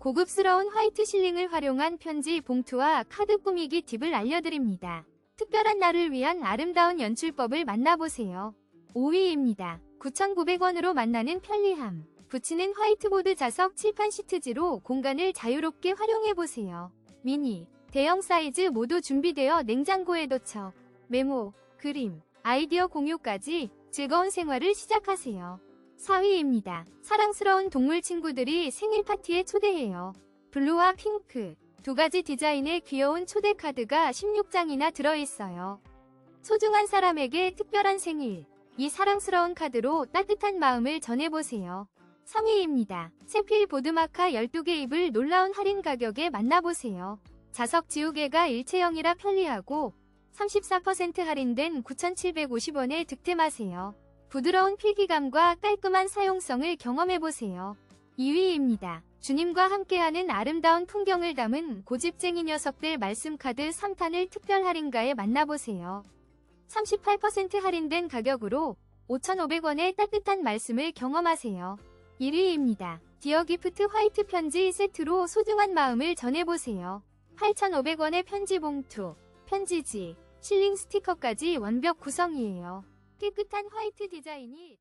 고급스러운 화이트 실링을 활용한 편지 봉투와 카드 꾸미기 팁을 알려드립니다. 특별한 날을 위한 아름다운 연출법을 만나보세요. 5위입니다. 9,900원으로 만나는 편리함. 붙이는 화이트보드 자석 칠판 시트지로 공간을 자유롭게 활용해보세요. 미니, 대형 사이즈 모두 준비되어 냉장고에 도착. 메모, 그림, 아이디어 공유까지 즐거운 생활을 시작하세요. 4위입니다. 사랑스러운 동물 친구들이 생일 파티에 초대해요. 블루와 핑크, 두 가지 디자인의 귀여운 초대 카드가 16장이나 들어있어요. 소중한 사람에게 특별한 생일, 이 사랑스러운 카드로 따뜻한 마음을 전해보세요. 3위입니다. 세필 보드마카 12개 입을 놀라운 할인 가격에 만나보세요. 자석 지우개가 일체형이라 편리하고 34% 할인된 9,750원에 득템하세요. 부드러운 필기감과 깔끔한 사용성을 경험해보세요. 2위입니다. 주님과 함께하는 아름다운 풍경을 담은 고집쟁이 녀석들 말씀카드 3탄을 특별 할인가에 만나보세요. 38% 할인된 가격으로 5,500원의 따뜻한 말씀을 경험하세요. 1위입니다. 디어 기프트 화이트 편지 세트로 소중한 마음을 전해보세요. 8,500원의 편지 봉투, 편지지, 실링 스티커까지 완벽 구성이에요. 깨끗한 화이트 디자인이